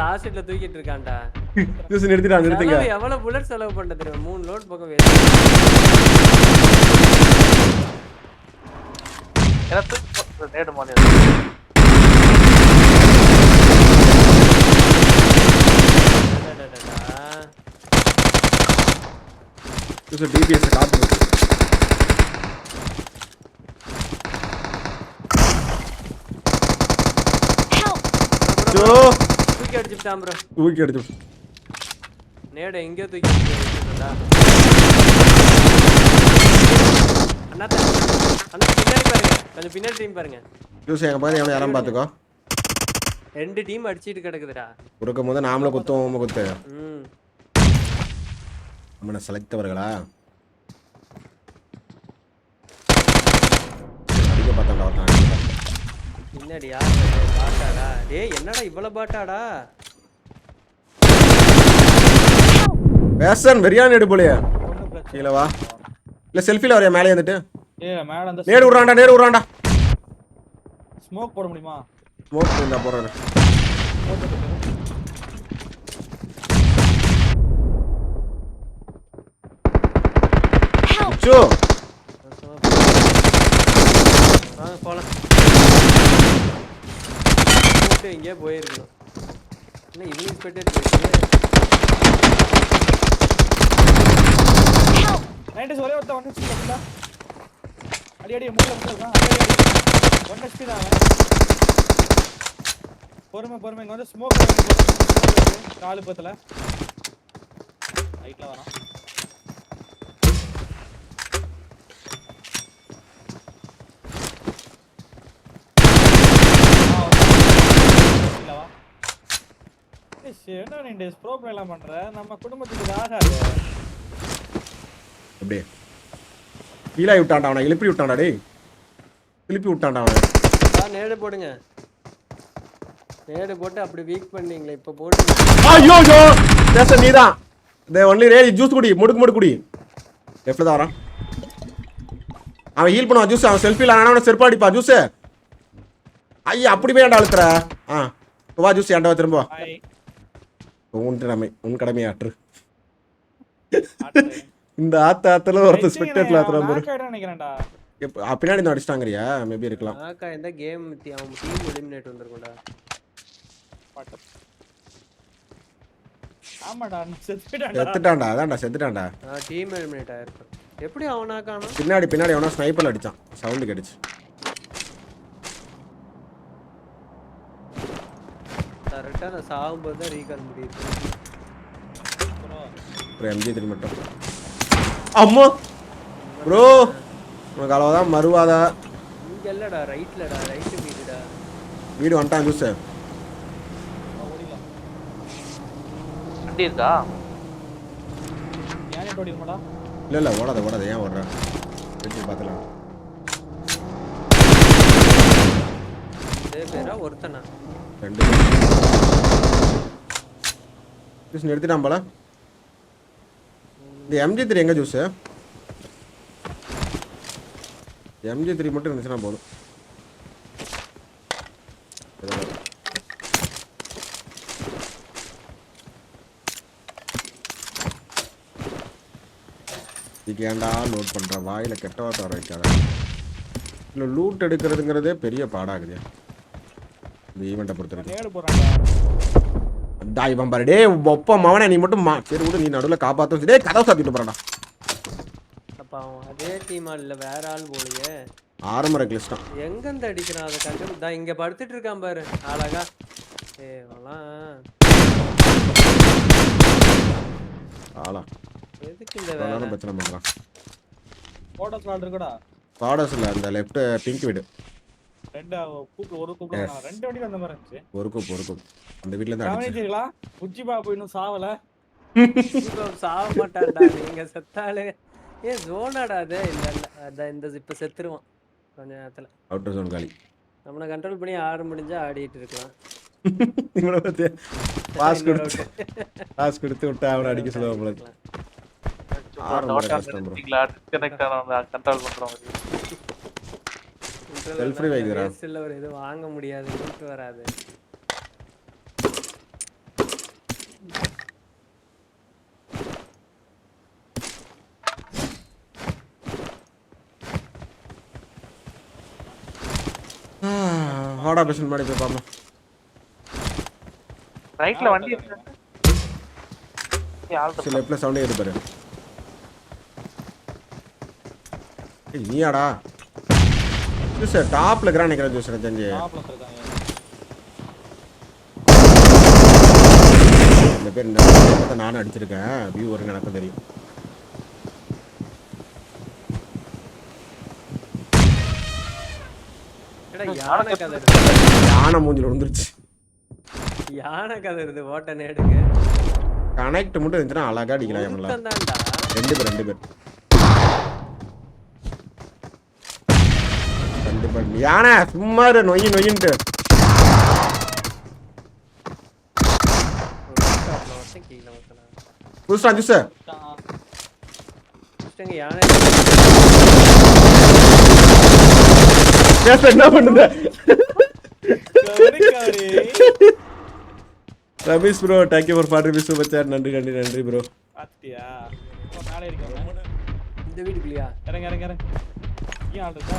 லாஸ்ட்ல தூக்கிட்டு இருக்கான்டா. ஜூஸ் நிறுத்திடா நிறுத்துங்க. எவ்வளவு புல்லட் செலவு பண்ண தெரியும்? மூணு லோட் பக்கம் வேணும் எனக்கு நேடு மாதிரி ஜூஸ் டிபிஎஸ் காத்து ஜோ. தூக்கி அடிச்சுட்டான் ப்ரோ தூக்கி எடுத்து நேட எங்கேயோ தூக்கி அண்ணா அண்ணா பின்னாடி பாருங்க. கொஞ்சம் பின்னாடி டீம் பாருங்க. ஜூஸ் எங்க பக்கத்துல எவனை யாரும் பாத்துக்கோ ரெண்டு டீம் அடிச்சிட்டு கிடக்குதுடா. கொடுக்கும் போது நாமளும் குத்துவோம் குத்து. ம். நம்மளை செலக்டவர்களா அடிக்க பார்த்தாண்டா ஒருத்தன். பின்னாடி யார் பாட்டாடா? டேய் என்னடா இவ்வளவு பாட்டாடா? பேசன் வெறியான எடு போலியே. கீழே வா. இல்ல செல்ஃபில வரையா? மேலே வந்துட்டு ஏய் மேல அந்த நேடு விட்றான்டா நேடு விட்றான்டா ஸ்மோக் போட முடியுமா? ஸ்மோக் இருந்தா போறாரு அச்சோ வாங்க போலாம் போட்டு எங்கேயோ போயிருக்கணும். என்ன இவனுக்கு போயிட்டே இருக்கு நைன்டிஸ் ஒரே ஒருத்தன் ஒன் ஹெச்பி இருக்குல்ல? அடி அடி மூல லட்சம் இருக்கான் அடி அடி ஒன் ஹெச்பி தான் அவன். பொறுமை பொறுமை. இங்க வந்து ஸ்மோக் காலு பத்தில். ரைட்ல வரான். என்ன நீ ப்ரோ எல்லாம் பண்ற? நம்ம குடும்பத்துக்கு ஆகாது. அப்படியே. கீழே விட்டான்டா அவனை எழுப்பி விட்டான்டா டேய். திருப்பி விட்டான்டா அவனை. ஆ நேடு போடுங்க. நேடு போட்டு அப்படி வீக் பண்ணீங்களே இப்போ போட்டு ஐயோ ஐயோ பேச நீதான். இந்த ஒன்லி ரே ஜூஸ் குடி முடுக்கு முடுக்கு குடி. லெஃப்ட்ல தான் வரான். அவன் ஹீல் பண்ணுவான் ஜூஸ் அவன் செல்ஃபியில் ஆனால் அவனை செருப்பா அடிப்பா ஜூஸ் ஐயா அப்படி போய் ஏன்டா அழுத்துற? ஆ வா ஜூஸ் ஏன்டா திரும்ப உன் கடமை உன் கடமையாற்று. இந்த ஆத்த ஆத்துல ஒருத்தர் ஸ்பெக்டேட்ல ஆத்துற அவன் பாரு நினைக்கிறேன்டா. ஆ, பின்னாடி இந்த அடிச்சிட்டாங்கறியா? மேபி இருக்கலாம். ஆக்கா இந்த கேம் அவன் டீம் எலிமினேட் வந்திருக்கும்டா. ஆமாடா செத்துட்டான்டா. செத்துட்டான்டா அதான்டா செத்துட்டான்டா. டீம் எலிமினேட் ஆயிருக்கும் எப்படி அவனா காணும் பின்னாடி பின்னாடி எவனோ ஸ்னைப்பர் அடிச்சான். சவுண்டு கிடைச்சு கரெக்டாக நான் சாகும்போது தான் ரீகால் முடியுது ஒரு எம்ஜி த்ரீ மட்டும். அம்மா. ப்ரோ உனக்கு அவ்வளோதான் மறுவாதா இங்க இல்லடா ரைட்லடா ரைட்டு வீடுடா. வீடு வந்துட்டான் ஜூஸ். வண்டி இருக்கா? இல்லை இல்லை ஓடாத ஓடாத ஏன் ஓடுற? வெட்டி பார்த்துலாம் இதே பேரா ஒருத்தனா? ரெண்டு ஜூஸ் நிறுத்திட்டான் போல. இந்த எம்ஜி த்ரீ எங்கே ஜூஸு எம்ஜி த்ரீ மட்டும் இருந்துச்சுன்னா போதும். இதுக்கு ஏன்டா லோட் பண்ணுற வாயில் கெட்ட வார்த்தை வர வைக்காத. இல்லை லூட் எடுக்கிறதுங்கிறதே பெரிய பாடாகுது. இந்த ஈவெண்ட்டை பொறுத்த நேடு போடுறான்டா. டா டேய் ஒப்ப மவனே நீ மட்டும் மா. சரி விடு நீ நடுவில் காப்பாற்றும் டேய் கதவை சாத்திட்டு அவன் அதே டீமா இல்ல வேற ஆள் போலயே. ஆரம்பர கிளிஸ்டான் எங்கேருந்து அடிக்கிறான் அதை கண்டு தான் இங்க படுத்துட்டு இருக்கான் பாரு அழகா. ஏ அவன்லாம் ஆளா. எதுக்கு இந்த நேரம் பிரச்சனை பண்றான். Photos விளையாடு இருக்குடா. பாடஸ் இல்லை அந்த லெஃப்ட் பிங்க் வீடு. ரெண்டு அவ கூப்பிட்டு ஒரு. நான் ரெண்டு வண்டிக்கு அந்த மாதிரி இருந்துச்சு. ஒரு கூப் ஒரு கூப் அந்த வீட்டில் இருந்து அடிச்சு. கவனிச்சீங்களா புச்சி இன்னும் சாவல. சாக மாட்டான்டா. நீங்க செத்தாலே. ஏ ஜோனாடா அது. இல்ல இல்ல. அதான் இந்த இப்ப செத்துருவான். கொஞ்ச நேரத்துல. அவுட்டர் ஜோன் காலி. நம்மளை கண்ட்ரோல் பண்ணி ஆட முடிஞ்சா ஆடிட்டு இருக்கலாம். இவனை பத்தி பாஸ் கொடுத்து பாஸ் கொடுத்து விட்டா அவனை அடிக்க சொல்லுவான் போல கண்ட்ரோல் பண்ற செல்ஃப் ரிவைவ் தான் சில்வர் இது வாங்க முடியாது லூட் வராது. ஹார்ட் ஆபரேஷன் பண்ணி போய் பாப்போம். ரைட்ல வண்டி இருக்கு. லெஃப்ட்ல சவுண்ட் ஏறு பாரு. நீயாடா? ஜூஸ் டாப்ல இருக்கிறான் நினைக்கிறேன் ஜூஸ் எனக்கு தெரிஞ்சு இந்த பேர் இந்த நானும் அடிச்சிருக்கேன். வியூ வருங்க எனக்கு தெரியும். யானை மூஞ்சில விழுந்துருச்சு. யானை கதை இருக்கு ஓட்ட நேடுங்க கனெக்ட் மட்டும் இருந்துச்சுன்னா அழகா அடிக்கலாம் ரெண்டு பேர் ரெண்டு பேர். பண்ணி பேர் யானை சும்மா இரு, நொய் நொய்ன்ட்டு. புதுசா ஜூஸ் என்ன பண்ணுங்க Ramesh bro thank you for forty rupees super sir நன்றி நன்றி நன்றி ப்ரோ பாத்தியா மேலே இருக்கவங்க இந்த வீட்டுக்குள்ளயா? இறங்க இறங்க இறங்க. ஏன் ஆள் இருக்கா?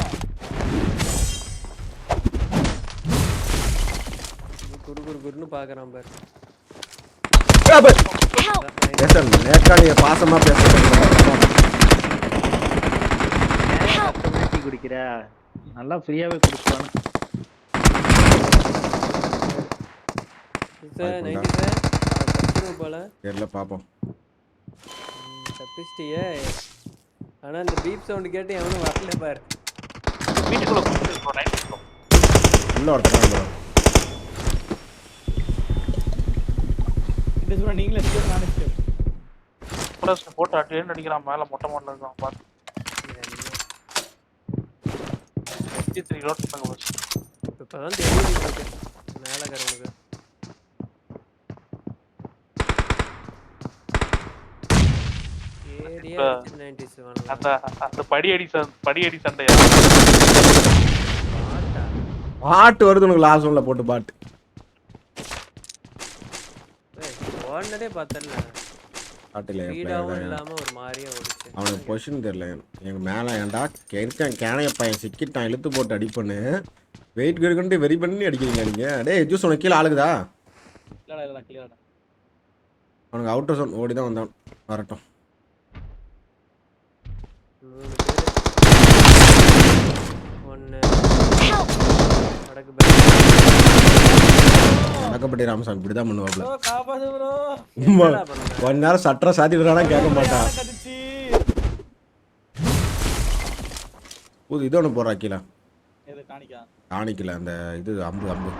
குரு குருன்னு பாக்குறான் பாரு. நேற்காலிய பாசமா பேச குடிக்கிற. நல்லா ஃப்ரீயாவே குடிச்சானு தெரியல பாப்போம். தப்பிச்சிட்டியே. ஆனா இந்த பீப் சவுண்ட் கேட்டு எவனும் வரல பாரு. வீட்டுக்குள்ள உள்ள இந்த சும்மா நீங்களே ஸ்கோர் நானே ஸ்கோர் ஃபோரஸ்ட் போட்டு அட்டேன் அடிக்கிறான் மேல மொட்டை மாடல இருக்கான் பாத்து. எஸ்டி த்ரீ ரோட் பண்ண போச்சு. இப்பதான் தெரியுது மேல கரவனுக்கு பாட்டு? வருது உனக்கு லாஸ்ட் ஒன்ல போட்டு பாட்டு. ஏய், ஓடுனதே பார்த்தல பாட்டு இல்லையா ஸ்பீடாவும் இல்லாம ஒரு மாதிரியா ஓடிச்சு அவனுக்கு பொசிஷன் தெரியல. எங்க மேல ஏன்டா இருக்கேன் கேனைய பையன் சிக்கிட்டான் இழுத்து போட்டு அடிப்பண்ணு வெயிட் கெடுக்கண்டு வெரி பண்ணி அடிக்கிறீங்க நீங்க. டேய் ஜூஸ் உனக்கு கீழே ஆளுக்குதா? இல்லடா இல்லடா கிளியரடா அவனுக்கு அவுட்டர் சோன் ஓடி தான் வந்தான். வரட்டும். ஒன்னு வடக்கு பக்கம். நடக்கப்பட்டி ராமசாமி இப்படி தான் பண்ணுவாப்ல. ப்ரோ காப்பாத்து ப்ரோ. என்னடா பண்ண? கொஞ்ச நேரம் சட்டரை சாத்திடுறானா கேட்க மாட்டான் புது இது ஒன்று போடுறா கீழே. எது காணிக்கா? காணிக்கல அந்த இது அம்பு அம்பு.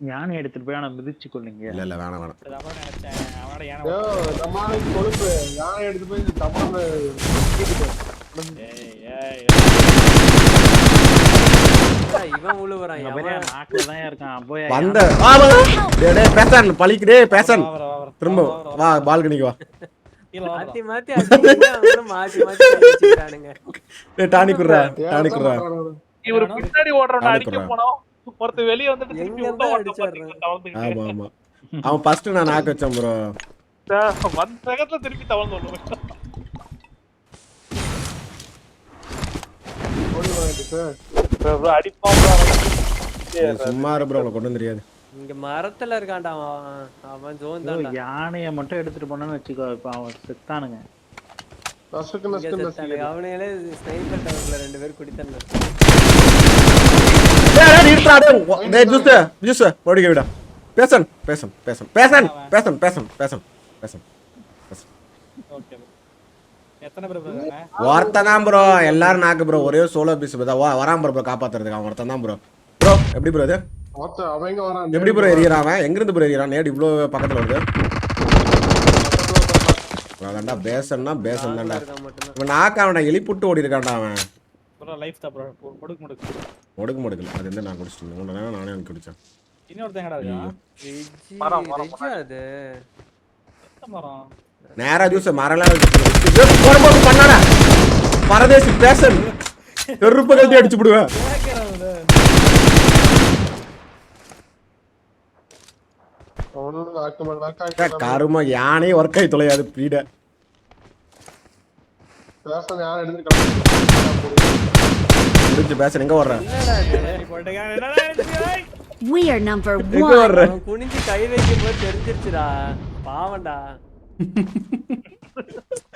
யானை எடுத்துட்டு போய் ஆனா மிதிச்சு கொள்ளுங்க இல்லை இல்லை வேணாம் வேணாம். கொழுப்பு. யானை எடுத்து போய் இந்த இவன் உழுவுறான் வந்த டேய் பேசன் பழிக்கு டேய் திரும்ப வா பால்கனிக்கு வா. மாத்தி இவரு பின்னாடி ஓடுறவன அடிக்க போனோம். ஒருத்தர் வெளிய வந்துட்டு திருப்பி உள்ள அவன் ஃபர்ஸ்ட் நான் நாக்க வச்சேன் ப்ரோ திருப்பி தவழ்ந்து ஓடுவேன் அடிப்பான். சும்மா இரு ப்ரோ கொண்டு வந்து தெரியாது. இங்க மரத்துல இருக்கான்டா அவன் ஜோன் யானைய மட்டும் எடுத்துட்டு போனோம்னு வச்சுக்கோ இப்ப அவன் செத்தானுங்க. ஸ்னைப்பர் டவர்ல ரெண்டு பேர் குடித்தன டேய் டேய் நிறுத்துடா டேய் டேய் ஜூஸ் ஜூஸ் ஓடிக்க விடா. பேசன் பேசன் பேசன் பேசன் பேசன் பேசன் பேசன் பேசன் ஓகே. ஒருத்தன் தான் ப்ரோ எல்லாரும் நாக்கு ப்ரோ ஒரே சோலோ பீஸ் வா வரான் ப்ரோ காப்பாத்துறதுக்கு அவன் ஒருத்தன் தான் ப்ரோ ப்ரோ எப்படி ப்ரோ இது? எப்படி ப்ரோ எரியறான் அவன்? எங்கிருந்து ப்ரோ எரியறான்? நேடு இவ்வளோ பக்கத்துல வருது. அதான்டா பேசன்னா பேசன் தான்டா. இவன் நாக்க அவனை எலிப்புட்டு ஓடி இருக்கான்டா அவன். bro லைஃப் தான் bro. பொ- முடுக்கு. ஒடுக்க முடுக்கல அது வந்து நான் குடிச்சிட்டேன் நேரம் நானே எனக்கு குடிச்சேன். இன்னொருத்தன் எங்கடா இருக்கான்? ரிஜி மரம், அது? மரம்? நேரா ஜூஸ் மரலாம் போடும்போது பண்ணாடா பரதேசி பேசன். தெருப்பு கழட்டி அடிச்சு விடுவேன். கரும யானையே ஒர்க் ஆகி தொலையாது பீட. முடிஞ்சு பேச எங்க வர்றேன் We are number 1. குனிஞ்சு கை வைக்கும் போது தெரிஞ்சிருச்சுடா. பாவம்டா.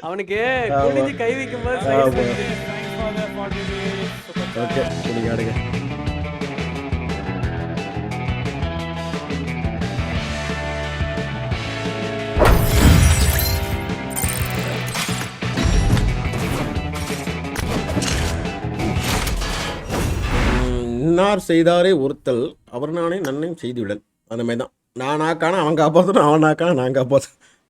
அவனுக்கு குனிஞ்சு கை வைக்கும் போது size ஆமா. தெரிஞ்சிருச்சு. Thanks for the 40 days. Super chat. Okay நீங்க ஆடுங்க உம், இன்னார் செய்தாரே ஒருத்தல் அவர் நானே நன்மையும் செய்துவிடல் அந்த மாதிரி தான் நான் நாக்கான அவன் காப்பாற்றணும் அவன் நாக்கான நான் காப்பாற்றணும்